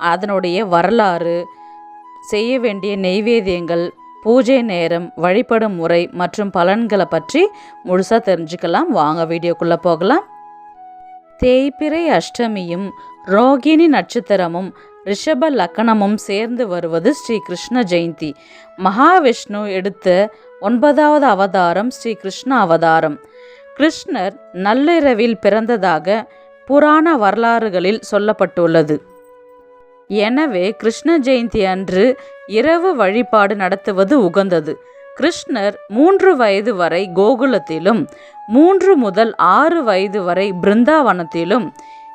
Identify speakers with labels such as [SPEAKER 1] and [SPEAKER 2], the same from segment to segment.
[SPEAKER 1] அதனுடைய வரலாறு செய்ய வேண்டிய நெய்வேதியங்கள் பூஜை நேரம் வழிபடும் முறை மற்றும் பலன்களை பற்றி முழுசாக தெரிஞ்சுக்கலாம். வாங்க வீடியோக்குள்ளே போகலாம். தேய்பிறை அஷ்டமியும் ரோகிணி நட்சத்திரமும் ரிஷப லக்கணமும் சேர்ந்து வருவது ஸ்ரீ கிருஷ்ண ஜெயந்தி. மகாவிஷ்ணு எடுத்த ஒன்பதாவது அவதாரம் ஸ்ரீ கிருஷ்ண அவதாரம். கிருஷ்ணர் நள்ளிரவில் பிறந்ததாக புராண வரலாறுகளில் சொல்லப்பட்டுள்ளது. எனவே கிருஷ்ண ஜெயந்தி அன்று இரவு வழிபாடு நடத்துவது உகந்தது. கிருஷ்ணர் மூன்று வயது வரை கோகுலத்திலும் மூன்று முதல் ஆறு வயது வரை பிருந்தாவனத்திலும்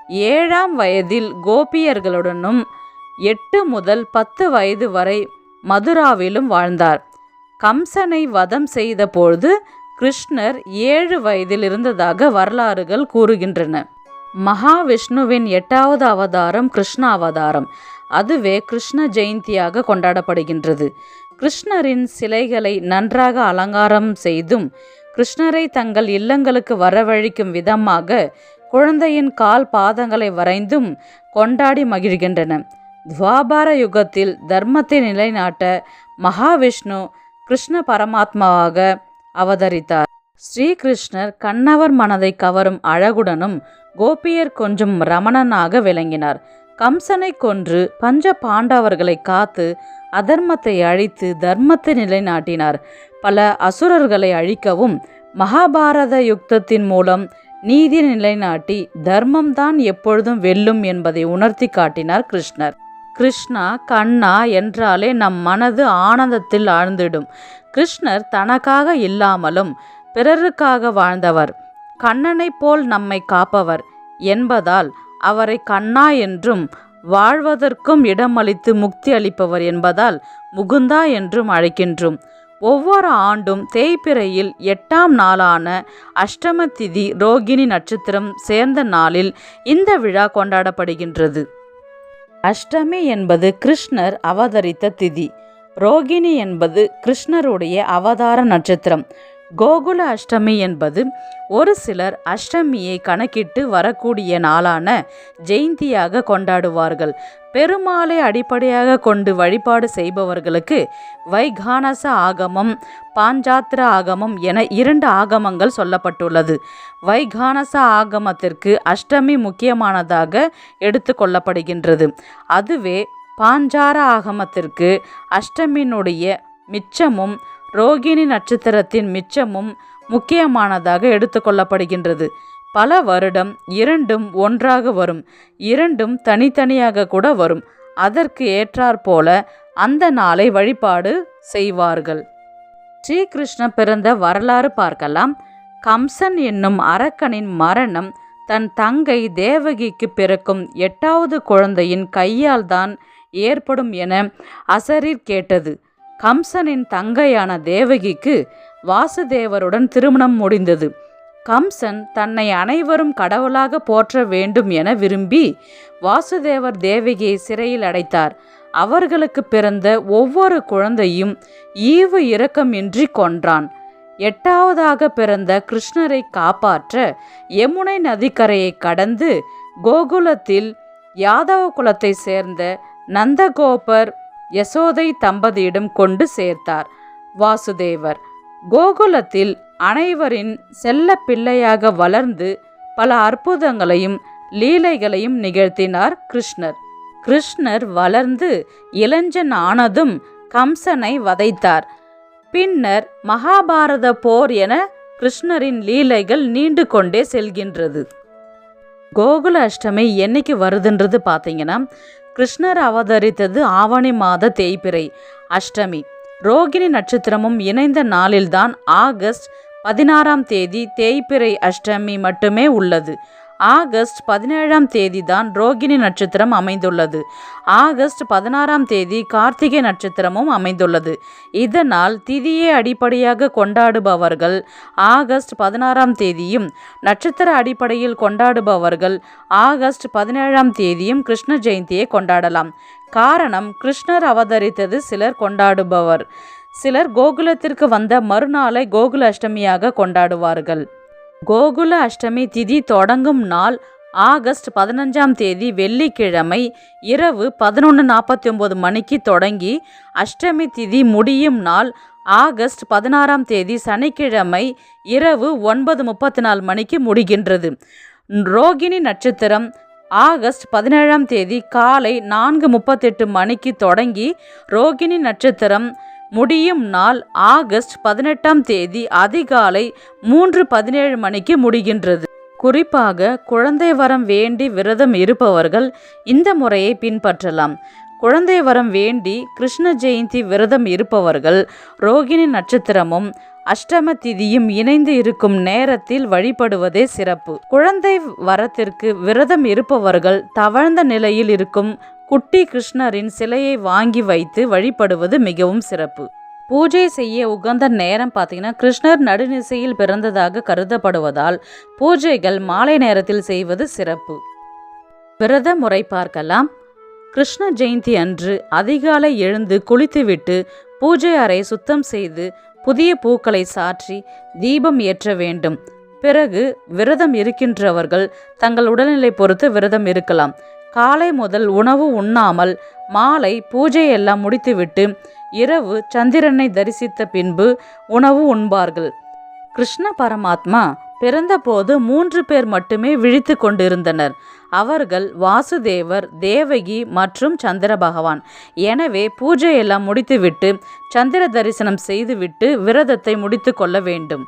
[SPEAKER 1] ஏழாம் வயதில் கோபியர்களுடனும் எட்டு முதல் பத்து வயது வரை மதுராவிலும் வாழ்ந்தார். கம்சனை வதம் செய்தபொழுது கிருஷ்ணர் ஏழு வயதில் இருந்ததாக வரலாறுகள் கூறுகின்றன. மகாவிஷ்ணுவின் எட்டாவது அவதாரம் கிருஷ்ண அவதாரம். அதுவே கிருஷ்ண ஜெயந்தியாக கொண்டாடப்படுகின்றது. கிருஷ்ணரின் சிலைகளை நன்றாக அலங்காரம் செய்தும் கிருஷ்ணரை தங்கள் இல்லங்களுக்கு வரவழைக்கும் விதமாக குழந்தையின் கால் பாதங்களை வரைந்தும் கொண்டாடி மகிழ்கின்றன. துவாபார யுகத்தில் தர்மத்தை நிலைநாட்ட மகாவிஷ்ணு கிருஷ்ண பரமாத்மாவாக அவதரித்தார். ஸ்ரீகிருஷ்ணர் கண்ணவர் மனதை கவரும் அழகுடனும் கோபியர் கொஞ்சம் ரமணனாக விளங்கினார். கம்சனை கொன்று பஞ்ச பாண்டவர்களை காத்து அதர்மத்தை அழித்து தர்மத்தை நிலைநாட்டினார். பல அசுரர்களை அழிக்கவும் மகாபாரத யுத்தத்தின் மூலம் நீதி நிலைநாட்டி தர்மம்தான் எப்பொழுதும் வெல்லும் என்பதை உணர்த்தி காட்டினார் கிருஷ்ணர். கிருஷ்ணா கண்ணா என்றாலே நம் மனது ஆனந்தத்தில் ஆழ்ந்திடும். கிருஷ்ணர் தனக்காக இல்லாமலும் பிறருக்காக வாழ்ந்தவர். கண்ணனைப் போல் நம்மை காப்பவர் என்பதால் அவரை கண்ணா என்றும் வாழ்வதற்கும் இடமளித்து முக்தி அளிப்பவர் என்பதால் முகுந்தா என்றும் அழைக்கின்றோம். ஒவ்வொரு ஆண்டும் தேய்பிறையில் எட்டாம் நாளான அஷ்டம திதி ரோகிணி நட்சத்திரம் சேர்ந்த நாளில் இந்த விழா கொண்டாடப்படுகின்றது. அஷ்டமி என்பது கிருஷ்ணர் அவதரித்த திதி. ரோகிணி என்பது கிருஷ்ணருடைய அவதார நட்சத்திரம். கோகுல அஷ்டமி என்பது ஒரு சிலர் அஷ்டமியை கணக்கிட்டு வரக்கூடிய நாளான ஜெயந்தியாக கொண்டாடுவார்கள். பெருமாளை அடிப்படையாக கொண்டு வழிபாடு செய்பவர்களுக்கு வைகானச ஆகமம் பாஞ்சாத்திர ஆகமம் என இரண்டு ஆகமங்கள் சொல்லப்பட்டுள்ளது. வைகானச ஆகமத்திற்கு அஷ்டமி முக்கியமானதாக எடுத்துக்கொள்ளப்படுகின்றது அதுவே பாஞ்சார ஆகமத்திற்கு அஷ்டமியினுடைய மிச்சமும் ரோகிணி நட்சத்திரத்தின் மிச்சமும் முக்கியமானதாக எடுத்துக்கொள்ளப்படுகின்றது. பல வருடம் இரண்டும் ஒன்றாக வரும். இரண்டும் தனித்தனியாக கூட வரும். அதற்கு ஏற்றாற்போல அந்த நாளை வழிபாடு செய்வார்கள். ஸ்ரீகிருஷ்ண பிறந்த வரலாறு பார்க்கலாம். கம்சன் என்னும் அரக்கனின் மரணம் தன் தங்கை தேவகிக்கு பிறக்கும் எட்டாவது குழந்தையின் கையால் தான் ஏற்படும் என அசரீர் கேட்டது. கம்சனின் தங்கையான தேவகிக்கு வாசுதேவருடன் திருமணம் முடிந்தது. கம்சன் தன்னை அனைவரும் கடவுளாக போற்ற வேண்டும் என விரும்பி வாசுதேவர் தேவகியை சிறையில் அடைத்தார். அவர்களுக்கு பிறந்த ஒவ்வொரு குழந்தையும் ஈவு இரக்கமின்றி கொன்றான். எட்டாவதாக பிறந்த கிருஷ்ணரை காப்பாற்ற யமுனை நதிக்கரையை கடந்து கோகுலத்தில் யாதவ குலத்தை சேர்ந்த நந்தகோபர் யசோதை தம்பதியிடம் கொண்டு சேர்த்தார். வாசுதேவர் கோகுலத்தில் அனைவரின் செல்ல பிள்ளையாக வளர்ந்து பல அற்புதங்களையும் லீலைகளையும் நிகழ்த்தினார் கிருஷ்ணர். கிருஷ்ணர் வளர்ந்து இளைஞன் ஆனதும் கம்சனை வதைத்தார். பின்னர் மகாபாரத போர் என கிருஷ்ணரின் லீலைகள் நீண்டு கொண்டே செல்கின்றது. கோகுல அஷ்டமி என்னைக்கு வருதுன்றது பார்த்தீங்கன்னா கிருஷ்ணர் அவதரித்தது ஆவணி மாத தேய்பிறை அஷ்டமி. ரோகிணி நட்சத்திரமும் இணைந்த நாளில்தான் ஆகஸ்ட் பதினாறாம் தேதி தேய்பிறை அஷ்டமி மட்டுமே உள்ளது. ஆகஸ்ட் பதினேழாம் தேதி தான் ரோகிணி நட்சத்திரம் அமைந்துள்ளது. ஆகஸ்ட் பதினாறாம் தேதி கார்த்திகை நட்சத்திரமும் அமைந்துள்ளது. இதனால் திதியை அடிப்படையாக கொண்டாடுபவர்கள் ஆகஸ்ட் பதினாறாம் தேதியும் நட்சத்திர அடிப்படையில் கொண்டாடுபவர்கள் ஆகஸ்ட் பதினேழாம் தேதியும் கிருஷ்ண ஜெயந்தியை கொண்டாடலாம். காரணம் கிருஷ்ணர் அவதரித்தது சிலர் கொண்டாடுபவர். சிலர் கோகுலத்திற்கு வந்த மறுநாளை கோகுல அஷ்டமியாக கொண்டாடுவார்கள். கோகுல அஷ்டமி திதி தொடங்கும் நாள் ஆகஸ்ட் பதினஞ்சாம் தேதி வெள்ளிக்கிழமை இரவு பதினொன்று நாற்பத்தி ஒம்பது மணிக்கு தொடங்கி அஷ்டமி திதி முடியும் நாள் ஆகஸ்ட் பதினாறாம் தேதி சனிக்கிழமை இரவு ஒன்பது முப்பத்தி நாலு மணிக்கு முடிகின்றது. ரோகிணி நட்சத்திரம் ஆகஸ்ட் பதினேழாம் தேதி காலை நான்கு முப்பத்தெட்டு மணிக்கு தொடங்கி ரோகிணி நட்சத்திரம் முடியும் நாள் ஆகஸ்ட் பதினெட்டாம் தேதி அதிகாலை மூன்று பதினேழு மணிக்கு முடிகின்றது. குறிப்பாக குழந்தை வரம் வேண்டி விரதம் இருப்பவர்கள் இந்த முறையை பின்பற்றலாம். குழந்தை வரம் வேண்டி கிருஷ்ண ஜெயந்தி விரதம் இருப்பவர்கள் ரோகிணி நட்சத்திரமும் அஷ்டம திதியும் இணைந்து இருக்கும் நேரத்தில் வழிபடுவதே சிறப்பு. குழந்தை வரத்திற்கு விரதம் இருப்பவர்கள் தவழ்ந்த நிலையில் இருக்கும் குட்டி கிருஷ்ணரின் சிலையை வாங்கி வைத்து வழிபடுவது மிகவும் சிறப்பு. பூஜை செய்ய உகந்த நேரம் பார்த்தீங்கன்னா கிருஷ்ணர் நடுநிசையில் பிறந்ததாக கருதப்படுவதால் பூஜைகள் மாலை நேரத்தில் செய்வது சிறப்பு. விரத முறை பார்க்கலாம். கிருஷ்ண ஜெயந்தி அன்று அதிகாலை எழுந்து குளித்துவிட்டு பூஜை அறை சுத்தம் செய்து புதிய பூக்களை சாற்றி தீபம் ஏற்ற வேண்டும். பிறகு விரதம் இருக்கின்றவர்கள் தங்கள் உடல்நிலை பொறுத்து விரதம் இருக்கலாம். காலை முதல் உணவு உண்ணாமல் மாலை பூஜை எல்லாம் முடித்துவிட்டு இரவு சந்திரனை தரிசித்த பின்பு உணவு உண்பார்கள். கிருஷ்ண பரமாத்மா பிறந்தபோது மூன்று பேர் மட்டுமே விழித்து கொண்டிருந்தனர். அவர்கள் வாசுதேவர் தேவகி மற்றும் சந்திர பகவான். எனவே பூஜையெல்லாம் முடித்துவிட்டு சந்திர தரிசனம் செய்துவிட்டு விரதத்தை முடித்து கொள்ள வேண்டும்.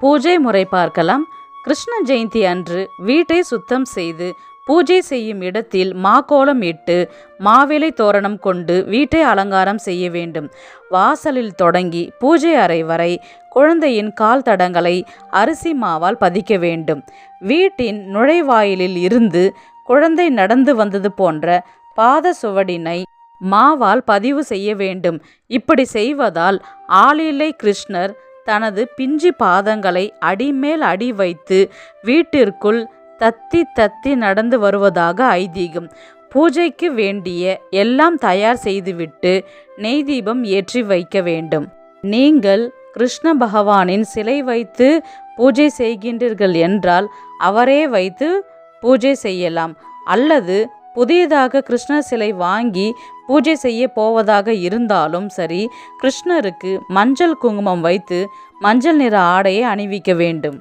[SPEAKER 1] பூஜை முறை பார்க்கலாம். கிருஷ்ண ஜெயந்தி அன்று வீட்டை சுத்தம் செய்து பூஜை செய்யும் இடத்தில் மாக்கோலம் இட்டு மாவிலை தோரணம் கொண்டு வீட்டை அலங்காரம் செய்ய வேண்டும். வாசலில் தொடங்கி பூஜை அறை வரை குழந்தையின் கால் தடங்களை அரிசி மாவால் பதிக்க வேண்டும். வீட்டின் நுழைவாயிலில் இருந்து குழந்தை நடந்து வந்தது போன்ற பாத சுவடினை மாவால் பதிவு செய்ய வேண்டும். இப்படி செய்வதால் ஆளிலை கிருஷ்ணர் தனது பிஞ்சி பாதங்களை அடிமேல் அடி வைத்து வீட்டிற்குள் தத்தி தத்தி நடந்து வருவதாக ஐதீகம். பூஜைக்கு வேண்டிய எல்லாம் தயார் செய்துவிட்டு நெய் தீபம் ஏற்றி வைக்க வேண்டும். நீங்கள் கிருஷ்ண பகவானின் சிலை வைத்து பூஜை செய்கின்றீர்கள் என்றால் அவரே வைத்து பூஜை செய்யலாம். அல்லது புதியதாக கிருஷ்ண சிலை வாங்கி பூஜை செய்ய போவதாக இருந்தாலும் சரி கிருஷ்ணருக்கு மஞ்சள் குங்குமம் வைத்து மஞ்சள் நிற ஆடையை அணிவிக்க வேண்டும்.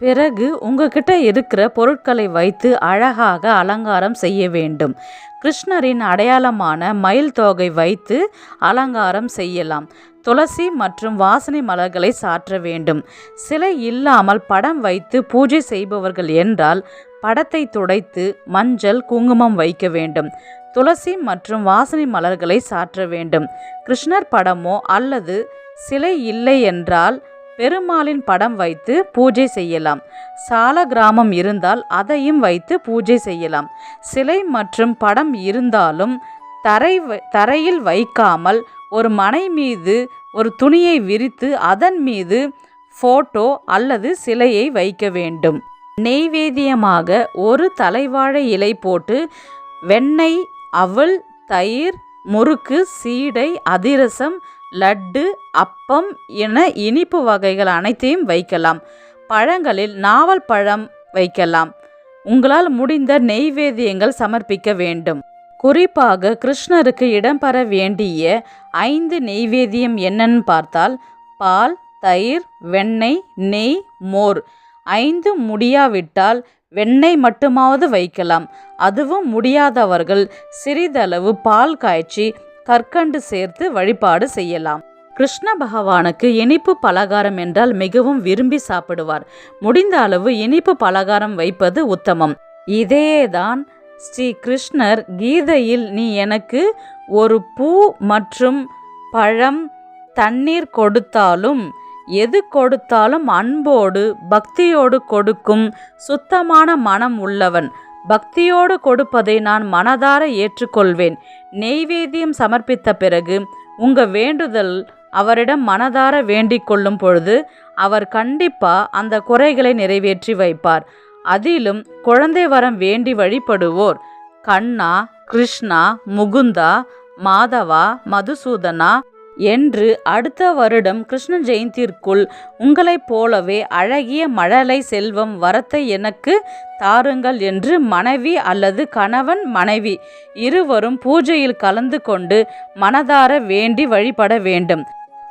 [SPEAKER 1] பிறகு உங்ககிட்ட இருக்கிற பொருட்களை வைத்து அழகாக அலங்காரம் செய்ய வேண்டும். கிருஷ்ணரின் அடையாளமான மயில் தொகை வைத்து அலங்காரம் செய்யலாம். துளசி மற்றும் வாசனை மலர்களை சாற்ற வேண்டும். சிலை இல்லாமல் படம் வைத்து பூஜை செய்பவர்கள் என்றால் படத்தை துடைத்து மஞ்சள் குங்குமம் வைக்க வேண்டும். துளசி மற்றும் வாசனை மலர்களை சாற்ற வேண்டும். கிருஷ்ணர் படமோ அல்லது சிலை இல்லை என்றால் பெருமாளின் படம் வைத்து பூஜை செய்யலாம். சால கிராமம் இருந்தால் அதையும் வைத்து பூஜை செய்யலாம். சிலை மற்றும் படம் இருந்தாலும் தரை தரையில் வைக்காமல் ஒரு மனை மீது ஒரு துணியை விரித்து அதன் மீது ஃபோட்டோ அல்லது சிலையை வைக்க வேண்டும். நெய்வேதியமாக ஒரு தலைவாழை இலை போட்டு வெண்ணெய் அவல் தயிர் முறுக்கு சீடை அதிரசம் லட்டு அப்பம் என இனிப்பு வகைகள் அனைத்தையும் வைக்கலாம். பழங்களில் நாவல் பழம் வைக்கலாம். உங்களால் முடிந்த நெய்வேதியங்கள் சமர்ப்பிக்க வேண்டும். குறிப்பாக கிருஷ்ணருக்கு இடம்பெற வேண்டிய ஐந்து நெய்வேதியம் என்னன்னு பார்த்தால் பால் தயிர் வெண்ணெய் நெய் மோர். ஐந்து முடியாவிட்டால் வெண்ணெய் மட்டுமாவது வைக்கலாம். அதுவும் முடியாதவர்கள் சிறிதளவு பால் காய்ச்சி கற்கண்டு சேர்த்து வழிபாடு செய்யலாம். கிருஷ்ண பகவானுக்கு இனிப்பு பலகாரம் என்றால் மிகவும் விரும்பி சாப்பிடுவார். முடிந்த அளவு இனிப்பு பலகாரம் வைப்பது உத்தமம். இதேதான் ஸ்ரீ கிருஷ்ணர் கீதையில் நீ எனக்கு ஒரு பூ மற்றும் பழம் தண்ணீர் கொடுத்தாலும் எது கொடுத்தாலும் அன்போடு பக்தியோடு கொடுக்கும் சுத்தமான மனம் உள்ளவன். பக்தியோடு கொடுப்பதை நான் மனதார ஏற்றுக்கொள்வேன். நெய்வேத்தியம் சமர்ப்பித்த பிறகு உங்கள் வேண்டுதல் அவரிடம் மனதார வேண்டிக் கொள்ளும் பொழுது அவர் கண்டிப்பாக அந்த குறைகளை நிறைவேற்றி வைப்பார். அதிலும் குழந்தை வரம் வேண்டி வழிபடுவோர் கண்ணா கிருஷ்ணா முகுந்தா மாதவா மதுசூதனா என்று அடுத்த வருடம் கிருஷ்ண ஜெயந்திற்குள் உங்களைப் போலவே அழகிய மழலை செல்வம் வரத்தை எனக்கு தாருங்கள் என்று மனைவி அல்லது கணவன் மனைவி இருவரும் பூஜையில் கலந்து கொண்டு மனதார வேண்டி வழிபட வேண்டும்.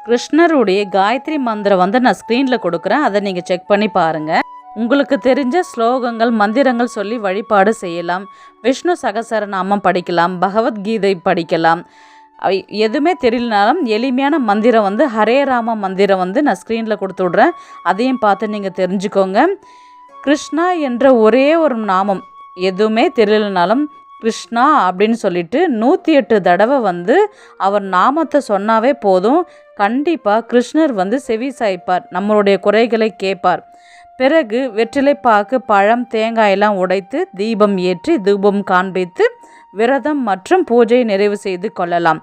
[SPEAKER 1] கிருஷ்ணருடைய காயத்ரி மந்திரம் வந்து நான் ஸ்க்ரீனில் கொடுக்குறேன். அதை நீங்கள் செக் பண்ணி பாருங்கள் உங்களுக்கு தெரிஞ்ச ஸ்லோகங்கள் மந்திரங்கள் சொல்லி வழிபாடு செய்யலாம். விஷ்ணு சகசரநாமம் படிக்கலாம். பகவத்கீதை படிக்கலாம். எதுவுமே தெரியலனாலும் எளிமையான மந்திரம் வந்து ஹரே ராம மந்திரம் வந்து நான் ஸ்க்ரீனில் கொடுத்து விட்றேன். அதையும் பார்த்து நீங்கள் தெரிஞ்சுக்கோங்க. கிருஷ்ணா என்ற ஒரே ஒரு நாமம். எதுவுமே தெரியலனாலும் கிருஷ்ணா அப்படின்னு சொல்லிட்டு நூற்றி எட்டு தடவை வந்து அவர் நாமத்தை சொன்னாவே போதும். கண்டிப்பாக கிருஷ்ணர் வந்து செவி சாய்ப்பார். நம்மளுடைய குறைகளை கேட்பார். பிறகு வெற்றிலை பாக்கு பழம் தேங்காயெல்லாம் உடைத்து தீபம் ஏற்றி தூபம் காண்பித்து விரதம் மற்றும் பூஜை நிறைவு செய்து கொள்ளலாம்.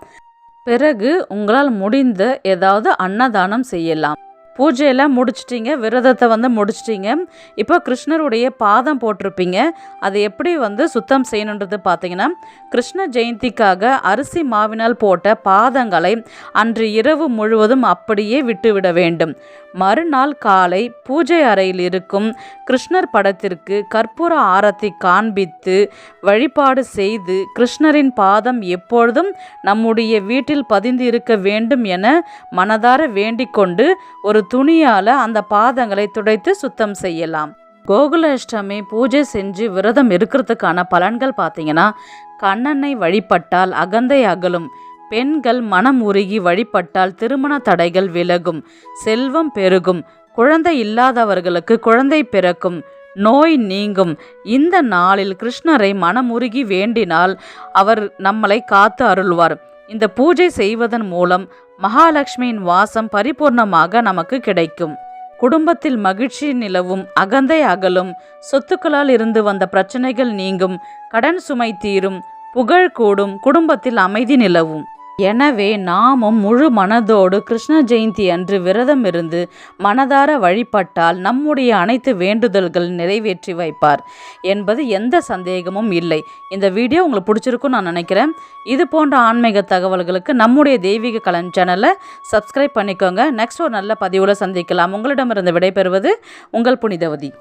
[SPEAKER 1] பிறகு உங்களால் முடிந்த ஏதாவது அன்னதானம் செய்யலாம். பூஜையெல்லாம் முடிச்சிட்டிங்க விரதத்தை வந்து முடிச்சிட்டீங்க. இப்போ கிருஷ்ணருடைய பாதம் போட்டிருப்பீங்க. அதை எப்படி வந்து சுத்தம் செய்யணுன்றது பார்த்தீங்கன்னா கிருஷ்ண ஜெயந்திக்காக அரிசி மாவினால் போட்ட பாதங்களை அன்று இரவு முழுவதும் அப்படியே விட்டுவிட வேண்டும். மறுநாள் காலை பூஜை அறையில் இருக்கும் கிருஷ்ணர் படத்திற்கு கற்பூர ஆரத்தி காண்பித்து வழிபாடு செய்து கிருஷ்ணரின் பாதம் எப்பொழுதும் நம்முடைய வீட்டில் பதிந்து இருக்க வேண்டும் என மனதார வேண்டிக் கொண்டு ஒரு துணியால் அந்த பாதங்களை துடைத்து சுத்தம் செய்யலாம். கோகுலாஷ்டமி பூஜை செஞ்சு விரதம் இருக்கிறதுக்கான பலன்கள் பார்த்தீங்கன்னா கண்ணனை வழிபட்டால் அகந்தை அகலும் பெண்கள் மனம் உருகி வழிபட்டால் திருமண தடைகள் விலகும் செல்வம் பெருகும் குழந்தை இல்லாதவர்களுக்கு குழந்தை பிறக்கும் நோய் நீங்கும். இந்த நாளில் கிருஷ்ணரை மனமுருகி வேண்டினால் அவர் நம்மளை காத்து அருள்வார். இந்த பூஜை செய்வதன் மூலம் மகாலட்சுமியின் வாசம் பரிபூர்ணமாக நமக்கு கிடைக்கும். குடும்பத்தில் மகிழ்ச்சி நிலவும் அகந்தை அகலும் சொத்துக்களால் இருந்து வந்த பிரச்சனைகள் நீங்கும் கடன் சுமை தீரும் புகழ் கூடும் குடும்பத்தில் அமைதி நிலவும். எனவே நாமும் முழு மனதோடு கிருஷ்ண ஜெயந்தி அன்று விரதம் இருந்து மனதார வழிபட்டால் நம்முடைய அனைத்து வேண்டுதல்கள் நிறைவேற்றி வைப்பார் என்பது எந்த சந்தேகமும் இல்லை. இந்த வீடியோ உங்களுக்கு பிடிச்சிருக்கும்னு நான் நினைக்கிறேன். இது போன்ற ஆன்மீக தகவல்களுக்கு நம்முடைய தெய்வீக கலன் சேனலை சப்ஸ்கிரைப் பண்ணிக்கோங்க. நெக்ஸ்ட் ஒரு நல்ல பதிவில் சந்திக்கலாம். உங்களிடமிருந்து விடைபெறுவது உங்கள் புனிதவதி.